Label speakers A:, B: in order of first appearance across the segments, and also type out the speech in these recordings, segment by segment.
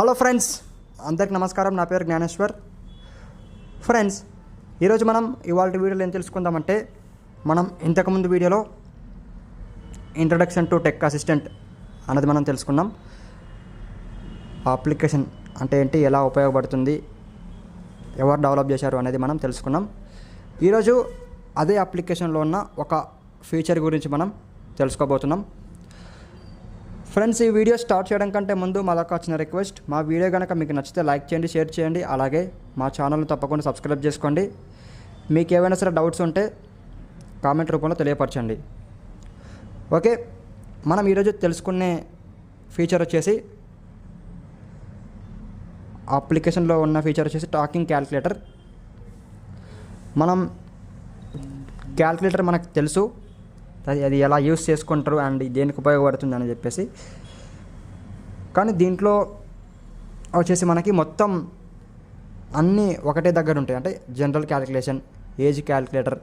A: Hello friends అందరికి నమస్కారం. నా పేరు జ్ఞానేశ్వర్. ఫ్రెండ్స్ ఈరోజు మనం ఇవాళ వీడియోలో ఏం తెలుసుకుందామంటే మనం ఇంతకుముందు వీడియోలో ఇంట్రడక్షన్ టు టెక్ అసిస్టెంట్ అన్నది మనం తెలుసుకున్నాం. అప్లికేషన్ అంటే ఏంటి ఎలా ఉపయోగపడుతుంది ఎవరు డెవలప్ చేశారు అనేది మనం తెలుసుకున్నాం. ఈరోజు అదే అప్లికేషన్లో ఉన్న ఒక ఫీచర్ గురించి మనం తెలుసుకోబోతున్నాం. ఫ్రెండ్స్ ఈ వీడియో స్టార్ట్ చేయడం కంటే ముందు మా వచ్చిన రిక్వెస్ట్ మా వీడియో కనుక మీకు నచ్చితే లైక్ చేయండి షేర్ చేయండి. అలాగే మా ఛానల్ని తప్పకుండా సబ్స్క్రైబ్ చేసుకోండి. మీకు ఏవైనా సరే డౌట్స్ ఉంటే కామెంట్ రూపంలో తెలియపరచండి. ఓకే మనం ఈరోజు తెలుసుకునే ఫీచర్ వచ్చేసి అప్లికేషన్లో ఉన్న ఫీచర్ వచ్చేసి టాకింగ్ క్యాల్కులేటర్ మనం క్యాల్కులేటర్ మనకు తెలుసు. అది అది ఎలా యూస్ చేసుకుంటారు అండ్ దేనికి ఉపయోగపడుతుంది అని చెప్పేసి. కానీ దీంట్లో వచ్చేసి మనకి మొత్తం అన్నీ ఒకటే దగ్గర ఉంటాయి. అంటే జనరల్ క్యాలిక్యులేషన్ ఏజ్ క్యాలిక్యులేటర్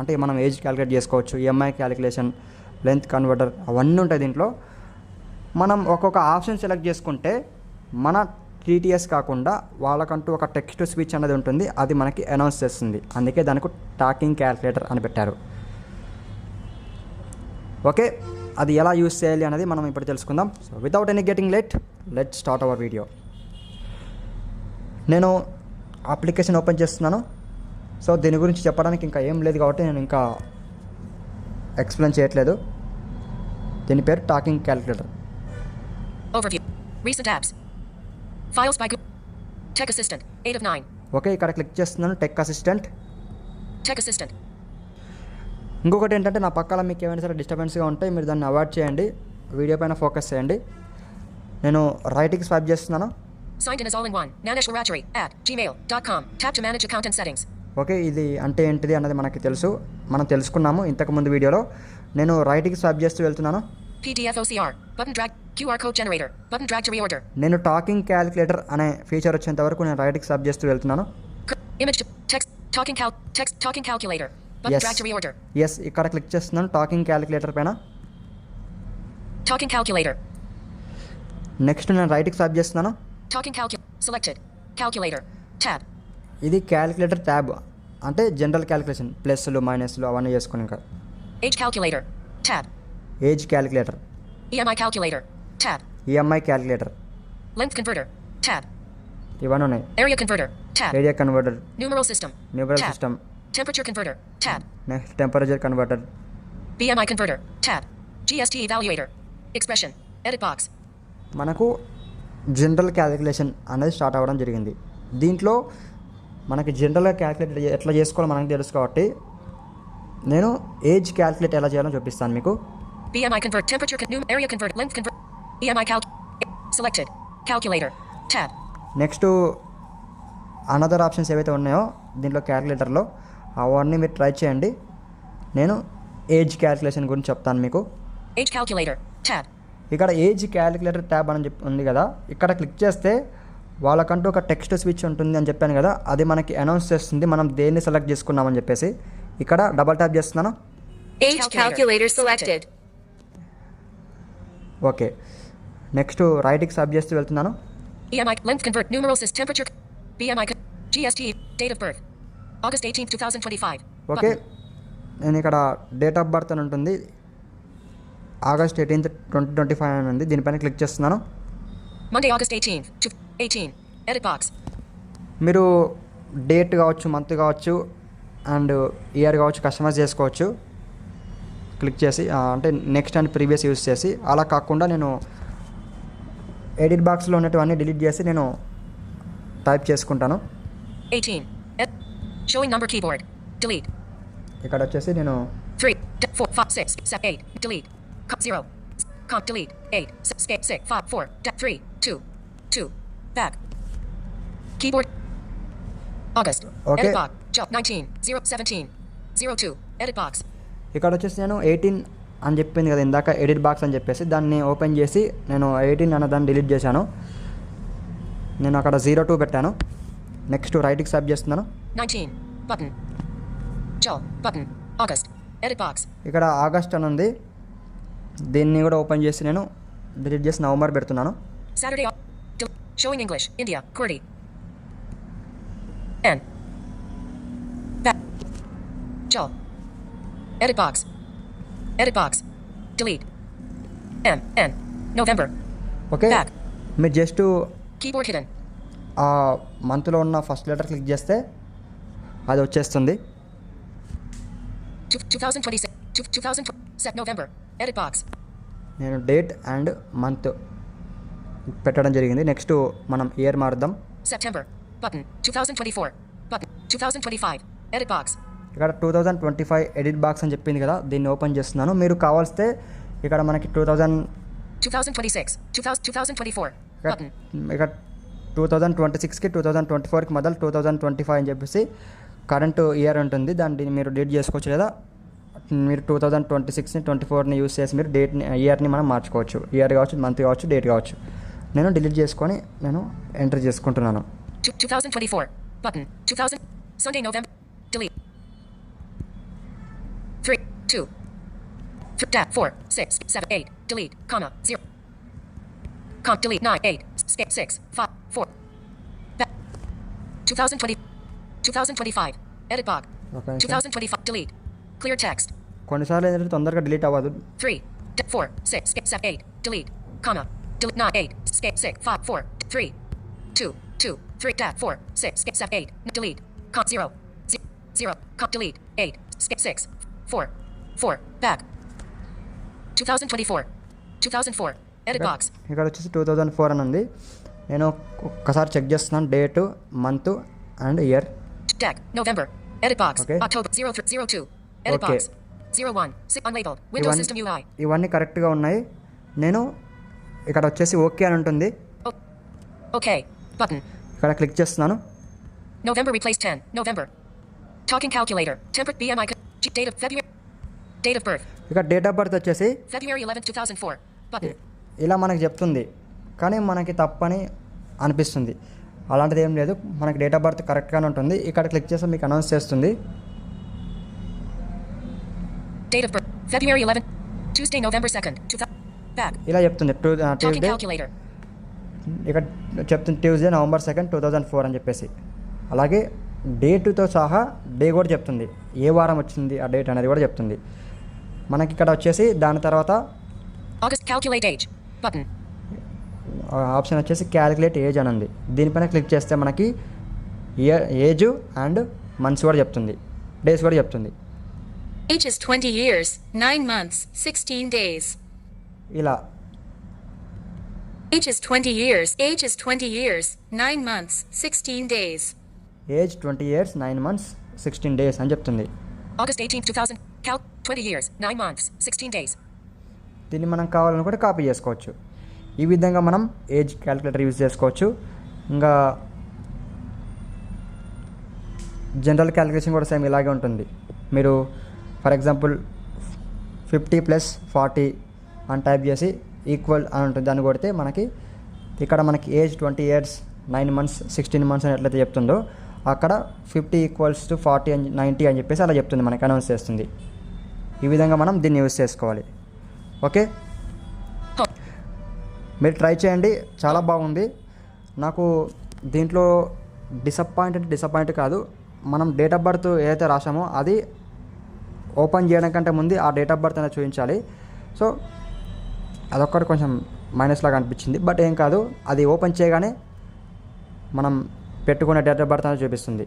A: అంటే మనం ఏజ్ క్యాలిక్యులేట్ చేసుకోవచ్చు ఈఎంఐ క్యాలిక్యులేషన్ లెంత్ కన్వర్టర్ అవన్నీ ఉంటాయి దీంట్లో. మనం ఒక్కొక్క ఆప్షన్ సెలెక్ట్ చేసుకుంటే మన టీటీఎస్ కాకుండా వాళ్ళకంటూ ఒక టెక్స్ట్ స్పీచ్ అనేది ఉంటుంది. అది మనకి అనౌన్స్ చేస్తుంది. అందుకే దానికి టాకింగ్ క్యాలిక్యులేటర్ అని పెట్టారు. ఓకే అది ఎలా యూస్ చేయాలి అనేది మనం ఇప్పుడు తెలుసుకుందాం so without any getting late let start our video నేను అప్లికేషన్ ఓపెన్ చేస్తున్నాను సో దీని గురించి చెప్పడానికి ఇంకా ఏం లేదు కాబట్టి నేను ఇంకా ఎక్స్ప్లెయిన్ చేయట్లేదు దీని పేరు talking calculator
B: Overview. Recent apps. Files by Google. Tech Assistant. 8 of 9.
A: Okay ఇక్కడ క్లిక్ చేస్తున్నాను టెక్ అసిస్టెంట్
B: Tech Assistant.
A: ఇంకొకటి ఏంటంటే నా పక్కన మీకు ఏమైనా సరే డిస్టర్బెన్స్గా ఉంటే మీరు దాన్ని అవాయిడ్ చేయండి. వీడియో పైన ఫోకస్ చేయండి. నేను రైట్కి స్వైప్ చేస్తున్నాను. ఓకే ఇది అంటే ఏంటిది అన్నది మనకి తెలుసు. మనం తెలుసుకున్నాము ఇంతకుముందు వీడియోలో. నేను రైట్కి స్వైప్ చేస్తూ వెళ్తున్నాను. నేను టాకింగ్ క్యాలిక్యులేటర్ అనే ఫీచర్ వచ్చేంత వరకు నేను రైట్కి స్వైప్ చేస్తూ వెళ్తున్నాను. ఎస్ ఇక్కడ క్లిక్ చేస్తున్నాను టాకింగ్ క్యాలిక్యులేటర్ పైన
B: Talking calculator.
A: నెక్స్ట్ నేను రైట్కి స్వైప్ చేస్తున్నాను
B: calcul. Selected. Calculator. Tab.
A: ఇది క్యాలిక్యులేటర్ ట్యాబ్ అంటే జనరల్ క్యాలిక్యులేషన్ ప్లస్లు మైనస్లు అవన్నీ చేసుకుని ఇంకా
B: Age calculator. Tab.
A: Age calculator
B: EMI calculator. Tab.
A: EMI calculator
B: Length converter. Tab.
A: ఇవన్నీ ఉన్నాయి
B: Area converter. Tab.
A: Area converter
B: system.
A: Numeral
B: Tab.
A: System
B: Temperature converter. Tab.
A: Next temperature converter
B: BMI converter. Tab. GST evaluator. Expression. Edit box.
A: మనకు general calculation అనేది start అవ్వడం జరిగింది దీంట్లో మనకి జనరల్గా calculate ఎట్లా చేసుకోవాలో మనకు తెలుసు కాబట్టి నేను ఏజ్ క్యాలిక్యులేట్ ఎలా చేయాలో చూపిస్తాను మీకు
B: BMI convert. Temperature con- num- area convert. Length convert. BMI calc. Selected. Calculator. Tab.
A: Next another options ఏవైతే ఉన్నాయో దీంట్లో క్యాలిక్యులేటర్లో అవన్నీ మీరు ట్రై చేయండి. నేను ఏజ్ క్యాలిక్యులేషన్ గురించి చెప్తాను మీకు.
B: Age calculator. Tab.
A: ఇక్కడ ఏజ్ క్యాలిక్యులేటర్ ట్యాబ్ అని చెప్పి ఉంది కదా. ఇక్కడ క్లిక్ చేస్తే వాళ్ళకంటూ ఒక టెక్స్ట్ స్విచ్ ఉంటుంది అని చెప్పాను కదా. అది మనకి అనౌన్స్ చేస్తుంది. మనం దేన్ని సెలెక్ట్ చేసుకున్నామని చెప్పేసి. ఇక్కడ డబల్ ట్యాప్ చేస్తున్నాను. ఓకే నెక్స్ట్ రైట్కి సబ్ చేస్తూ వెళ్తున్నాను.
B: Date of birth. August 18th, 2025.
A: ఓకే. నేను ఇక్కడ డేట్ ఆఫ్ బర్త్ అని ఉంటుంది August eighteenth twenty twenty five అని ఉంది దీనిపైన క్లిక్ చేస్తున్నాను
B: 18th. To 18. Edit box.
A: మీరు డేట్ కావచ్చు మంత్ కావచ్చు అండ్ ఇయర్ కావచ్చు కస్టమైజ్ చేసుకోవచ్చు క్లిక్ చేసి అంటే నెక్స్ట్ అండ్ ప్రీవియస్ యూస్ చేసి అలా కాకుండా నేను ఎడిట్ బాక్స్లో ఉన్నటువన్నీ డిలీట్ చేసి నేను టైప్ చేసుకుంటాను
B: 18. Showing number keyboard. Delete.
A: ఇక్కడ వచ్చేసి నేను
B: 3, d- 4, 5, 6, 7, 8, delete. Com- 0, comp, delete, 8, 6, 6, 6, 5, 4, d- 3, 2, 2, back. Keyboard. August.
A: Okay.
B: Edit box. Job 19, 0, 17, 02, edit box.
A: ఇక్కడ వచ్చేసి నేను ఎయిటీన్ అని చెప్పింది కదా ఇందాక ఎడిట్ బాక్స్ అని చెప్పేసి దాన్ని ఓపెన్ చేసి నేను ఎయిటీన్ అన్న దాన్ని డిలీట్ చేశాను నేను అక్కడ జీరో టూ పెట్టాను నెక్స్ట్ రైట్కి సబ్ చేస్తున్నాను
B: 19, button. Job, button. August. Edit box.
A: ఇక్కడ ఆగస్ట్ అని ఉంది దీన్ని కూడా ఓపెన్ చేసి నేను డిలీట్ చేసి నవంబర్ పెడుతున్నాను
B: Saturday. Showing English. India. QWERTY. N. Back. Jal. Edit box. Edit box. Delete. M. N. November.
A: Okay
B: Back.
A: మీరు జస్ట్
B: Keyboard hidden.
A: ఆ మంత్లో ఉన్న ఫస్ట్ లెటర్ క్లిక్ చేస్తే అది వచ్చేస్తుంది
B: Two- 2026. Two- 2000. Set November. Edit box.
A: నేను date and month పెట్టడం జరిగింది నెక్స్ట్ మనం ఇయర్ మారుద్దాం
B: September. Button. 2024. Button. 2025. Edit box.
A: ఇక్కడ two thousand twenty five edit box అని చెప్పింది కదా దీన్ని ఓపెన్ చేస్తున్నాను మీరు కావాల్స్తే ఇక్కడ మనకి టూ థౌజండ్
B: 2026. 2000, 2024. Button.
A: ఇక టూ థౌజండ్ ట్వంటీ సిక్స్కి టూ థౌజండ్ ట్వంటీ ఫోర్కి మొదలు టూ థౌజండ్ ట్వంటీ ఫైవ్ అని చెప్పేసి కరెంట్ ఇయర్ ఉంటుంది దాన్ని మీరు డేట్ చేసుకోవచ్చు లేదా మీరు టూ థౌజండ్ ట్వంటీ సిక్స్ని ట్వంటీ ఫోర్ని యూస్ చేసి మీరు డేట్ని ఇయర్ని మనం మార్చుకోవచ్చు ఇయర్ కావచ్చు మంత్ కావచ్చు డేట్ కావచ్చు నేను డిలీట్ చేసుకొని నేను ఎంటర్ చేసుకుంటున్నాను
B: Two- 2024. Button. 2000. Sunday, November. Delete. 9, 8. 6, 5, 4. 2020. 2025. Edit box.
A: Okay,
B: 2025. Delete. Clear text.
A: కొన్నిసార్లు ఏంటంటే తొందరగా డిలీట్ అవ్వదు
B: 3, d- 4, 6, skip, 7, 8, delete, comma, delete, 9, 8, skip, 6, 5, 4, 3, 2, 2, 3, tab, 4, 6, skip, 7, 8, delete, com, 0, 0, 0, com, delete, 8, skip, 6, 4, 4, back, 2024, 2004, edit box,
A: ఇక్కడ వచ్చేసి టూ థౌజండ్ ఫోర్ అని ఉంది నేను ఒక్కసారి చెక్ చేస్తున్నాను date month and year
B: deck, November, edit box,
A: Okay.
B: October, 0, 3, 02, edit
A: Okay.
B: box, 01, si- unlabeled, Windows System UI,
A: ఇవన్నీ కరెక్ట్గా ఉన్నాయి నేను ఇక్కడ వచ్చేసి ఓకే అని ఉంటుంది
B: okay, button,
A: ఇక్కడ క్లిక్ చేస్తున్నాను
B: November replaced 10. November. Talking calculator. Temperate BMI. co- G- Date of February. Date of birth.
A: ఇక డేట్ ఆఫ్ బర్త్ వచ్చేసి
B: February 11, 2004. Button.
A: ఇలా మనకు చెప్తుంది కానీ మనకి తప్పని అనిపిస్తుంది అలాంటిది ఏం లేదు మనకి డేట్ ఆఫ్ బర్త్ కరెక్ట్గానే ఉంటుంది ఇక్కడ క్లిక్ చేస్తే మీకు అనౌన్స్ చేస్తుంది
B: Date of birth. February 11. Tuesday, November 2nd. 2000. Back.
A: ఇలా చెప్తుంది ట్యూస్డే
B: calculator.
A: ఇక్కడ చెప్తుంది Tuesday November second two thousand four అని చెప్పేసి అలాగే డేటుతో సహా డే కూడా చెప్తుంది ఏ వారం వచ్చింది ఆ డేట్ అనేది కూడా చెప్తుంది మనకి ఇక్కడ వచ్చేసి దాని తర్వాత.
B: Calculate age. Button.
A: ఆప్షన్ వచ్చేసి క్యాలిక్యులేట్ ఏజ్ అని ఉంది దీనిపైన క్లిక్ చేస్తే మనకి ఇయర్ ఏజ్ అండ్ మంత్స్ కూడా చెప్తుంది డేస్ కూడా చెప్తుంది
C: Age is 20 years, 9 months, 16 days.
A: ఇలా
C: Age is 20 years. Age is 20 years, 9 months, 16 days.
A: Age twenty years nine months sixteen days అని చెప్తుంది
B: August 18, 2000. Cal. 20 years. 9 months. 16 days.
A: దీన్ని మనం కావాలనుకుంటే కాపీ చేసుకోవచ్చు ఈ విధంగా మనం ఏజ్ క్యాలిక్యులేటర్ యూజ్ చేసుకోవచ్చు. ఇంకా జనరల్ క్యాలిక్యులేషన్ కూడా సేమ్ ఇలాగే ఉంటుంది. మీరు for example fifty plus forty అని టైప్ చేసి ఈక్వల్ అని ఉంటుంది. దాన్ని కొడితే మనకి ఇక్కడ మనకి age twenty years nine months sixteen months అని ఎట్లయితే చెప్తుందో అక్కడ ఫిఫ్టీ ఈక్వల్స్ టు ఫార్టీ అని నైంటీ అని చెప్పేసి అలా చెప్తుంది మనకి అనౌన్స్ చేస్తుంది. ఈ విధంగా మనం దీన్ని యూజ్ చేసుకోవాలి. ఓకే? మీరు ట్రై చేయండి. చాలా బాగుంది. నాకు దీంట్లో డిసప్పాయింట్ అంటే డిసప్పాయింట్ కాదు. మనం డేట్ ఆఫ్ బర్త్ ఏదైతే రాసామో అది ఓపెన్ చేయడం కంటే ముందు ఆ డేట్ ఆఫ్ బర్త్ అనేది చూపించాలి. సో అదొక్కటి కొంచెం మైనస్ లాగా అనిపించింది. బట్ ఏం కాదు. అది ఓపెన్ చేయగానే మనం పెట్టుకునే డేట్ ఆఫ్ బర్త్ అనేది చూపిస్తుంది.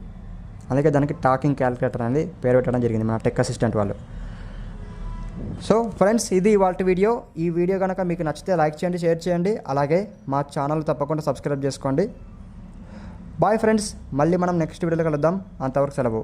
A: అందుకే దానికి టాకింగ్ క్యాలిక్యులేటర్ అనేది పేరు పెట్టడం జరిగింది మన టెక్ అసిస్టెంట్ వాళ్ళు. సో ఫ్రెండ్స్ ఇది ఇవాళ వీడియో. ఈ వీడియో కనుక మీకు నచ్చితే లైక్ చేయండి షేర్ చేయండి. అలాగే మా ఛానల్ తప్పకుండా సబ్స్క్రైబ్ చేసుకోండి. బాయ్ ఫ్రెండ్స్ మళ్ళీ మనం నెక్స్ట్ వీడియోలో కలుద్దాం. అంతవరకు సెలవు.